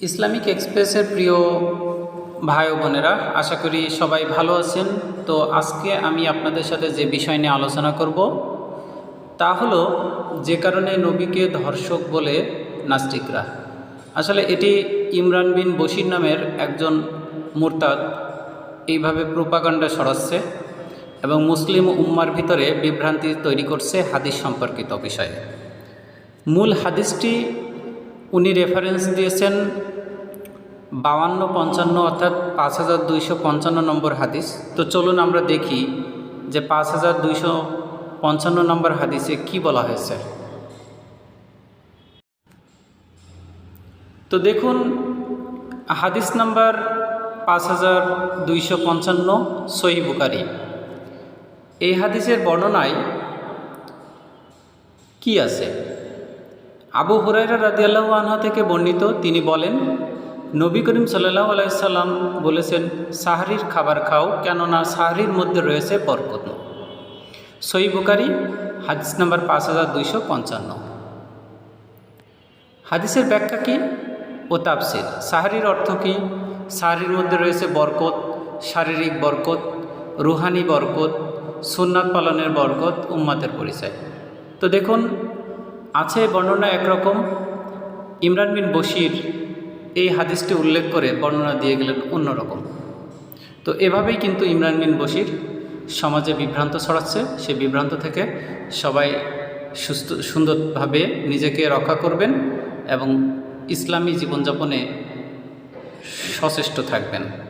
Islamic এক্সপ্রেসের প্রিয় ভাই বোনেরা, আশা করি সবাই ভালো আছেন। তো আজকে আমি আপনাদের সাথে যে বিষয় নিয়ে আলোচনা করব, তা হলো যে কারণে নবীকে ধর্ষক বলে নাস্তিকরা। আসলে এটি ইমরান বিন বশির নামের একজন মুরতাদ। এইভাবে প্রোপাগান্ডা সরাচ্ছে এবং মুসলিম উম্মার ভিতরে বিভ্রান্তি তৈরি করছে হাদিস সম্পর্কিত বিষয়ে। মূল হাদিসটি উনি রেফারেন্স দিয়েছেন বাউান্ন পঞ্চান্ন অর্থাৎ পাঁচ হাজার দুইশো পঞ্চান্ন নম্বর হাদিস। তো চলুন আমরা দেখি যে পাঁচ হাজার দুইশো পঞ্চান্ন নম্বর হাদিসে কি বলা হয়েছে। তো দেখুন, হাদিস নাম্বার পাঁচ হাজার দুইশো পঞ্চান্ন সহি বুকারি এই হাদিসের বর্ণনায় কি আছে? আবু হুরাইরা রাদিয়াল্লাহু আনহা থেকে বর্ণিত, তিনি বলেন, নবী করিম সাল্লাহ আলাইসাল্লাম বলেছেন, সাহারির খাবার খাও, কেননা সাহারির মধ্যে রয়েছে বরকত। সই বুকারি হাদিস নাম্বার পাঁচ হাজার দুইশো পঞ্চান্ন। হাদিসের ব্যাখ্যা কী ও তাপসির সাহারির অর্থ কী? সাহারির মধ্যে রয়েছে বরকত, শারীরিক বরকত, রুহানি বরকত, সুন্নাত পালনের বরকত উম্মাতের পরিচয়। তো দেখুন আছে, বর্ণনা একরকম। ইমরান বিন বশির এই হাদিসটি উল্লেখ করে বর্ণনা দিয়ে গেলেন অন্যরকম। তো এভাবেই কিন্তু ইমরান বিন বশির সমাজে বিভ্রান্ত ছড়াচ্ছে। সে বিভ্রান্ত থেকে সবাই সুস্থ, সুন্দরভাবে নিজেকে রক্ষা করবেন এবং ইসলামী জীবনযাপনে সচেষ্ট থাকবেন।